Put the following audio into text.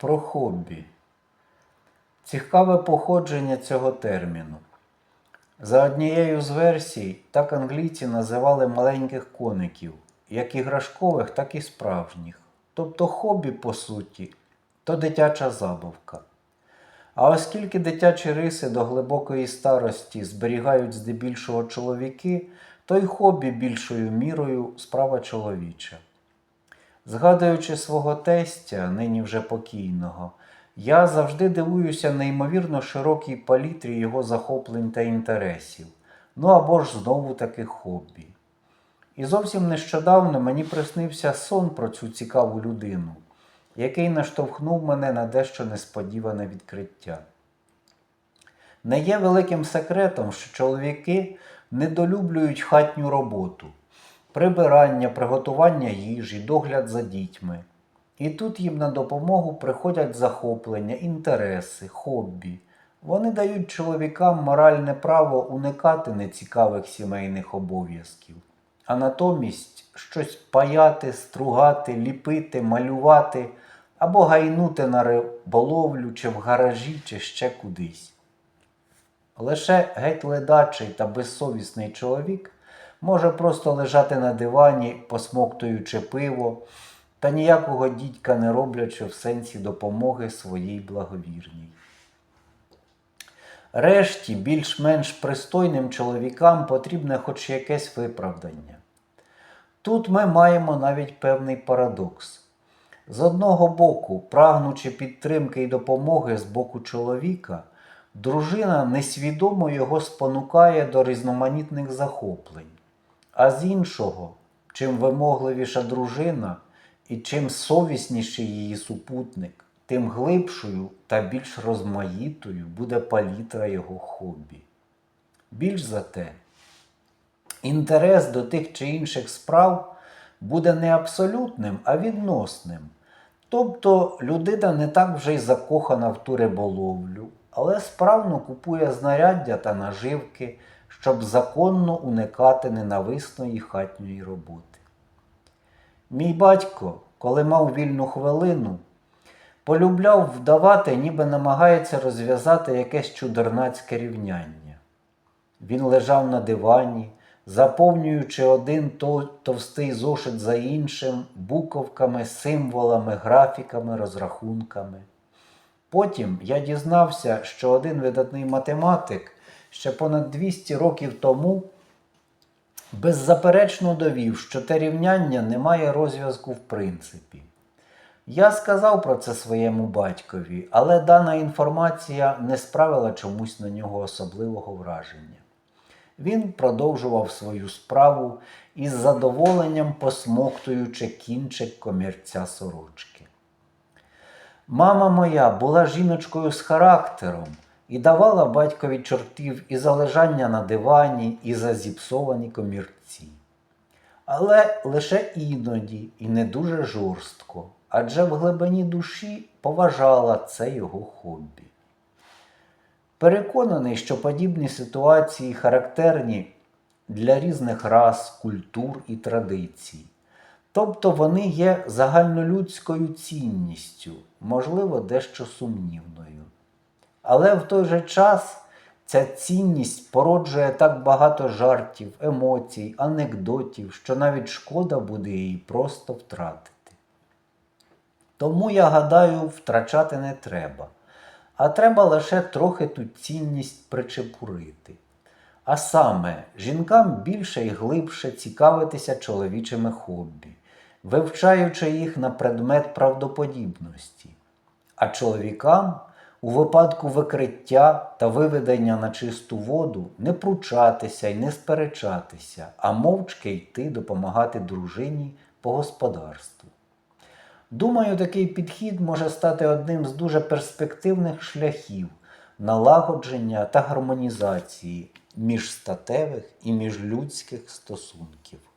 Про хобі. Цікаве походження цього терміну. За однією з версій, так англійці називали маленьких коників, як іграшкових, так і справжніх. Тобто хобі, по суті, то дитяча забавка. А оскільки дитячі риси до глибокої старості зберігають здебільшого чоловіки, то й хобі більшою мірою справа чоловіча. Згадуючи свого тестя, нині вже покійного, я завжди дивуюся неймовірно широкій палітрі його захоплень та інтересів, ну або ж знову таки хобі. І зовсім нещодавно мені приснився сон про цю цікаву людину, який наштовхнув мене на дещо несподіване відкриття. Не є великим секретом, що чоловіки недолюблюють хатню роботу, прибирання, приготування їжі, догляд за дітьми. І тут їм на допомогу приходять захоплення, інтереси, хобі. Вони дають чоловікам моральне право уникати нецікавих сімейних обов'язків, а натомість щось паяти, стругати, ліпити, малювати або гайнути на риболовлю, чи в гаражі, чи ще кудись. Лише геть ледачий та безсовісний чоловік може просто лежати на дивані, посмоктуючи пиво, та ніякого дідька не роблячи в сенсі допомоги своїй благовірній. Решті, більш-менш пристойним чоловікам потрібне хоч якесь виправдання. Тут ми маємо навіть певний парадокс. З одного боку, прагнучи підтримки і допомоги з боку чоловіка, дружина несвідомо його спонукає до різноманітних захоплень. А з іншого, чим вимогливіша дружина і чим совісніший її супутник, тим глибшою та більш розмаїтою буде палітра його хобі. Більш за те, інтерес до тих чи інших справ буде не абсолютним, а відносним. Тобто людина не так вже й закохана в ту риболовлю, але справно купує знаряддя та наживки, щоб законно уникати ненависної хатньої роботи. Мій батько, коли мав вільну хвилину, полюбляв вдавати, ніби намагається розв'язати якесь чудернацьке рівняння. Він лежав на дивані, заповнюючи один товстий зошит за іншим буковками, символами, графіками, розрахунками. Потім я дізнався, що один видатний математик ще понад 200 років тому беззаперечно довів, що те рівняння не має розв'язку в принципі. Я сказав про це своєму батькові, але дана інформація не справила чомусь на нього особливого враження. Він продовжував свою справу із задоволенням посмоктуючи кінчик комірця сорочки. Мама моя була жіночкою з характером і давала батькові чортів і за лежання на дивані, і за зіпсовані комірці. Але лише іноді і не дуже жорстко, адже в глибині душі поважала це його хобі. Переконаний, що подібні ситуації характерні для різних рас, культур і традицій. Тобто вони є загальнолюдською цінністю, можливо, дещо сумнівною. Але в той же час ця цінність породжує так багато жартів, емоцій, анекдотів, що навіть шкода буде її просто втратити. Тому я гадаю, втрачати не треба, а треба лише трохи ту цінність причепурити. А саме, жінкам більше і глибше цікавитися чоловічими хобі, вивчаючи їх на предмет правдоподібності, а чоловікам у випадку викриття та виведення на чисту воду не пручатися і не сперечатися, а мовчки йти допомагати дружині по господарству. Думаю, такий підхід може стати одним з дуже перспективних шляхів налагодження та гармонізації міжстатевих і міжлюдських стосунків.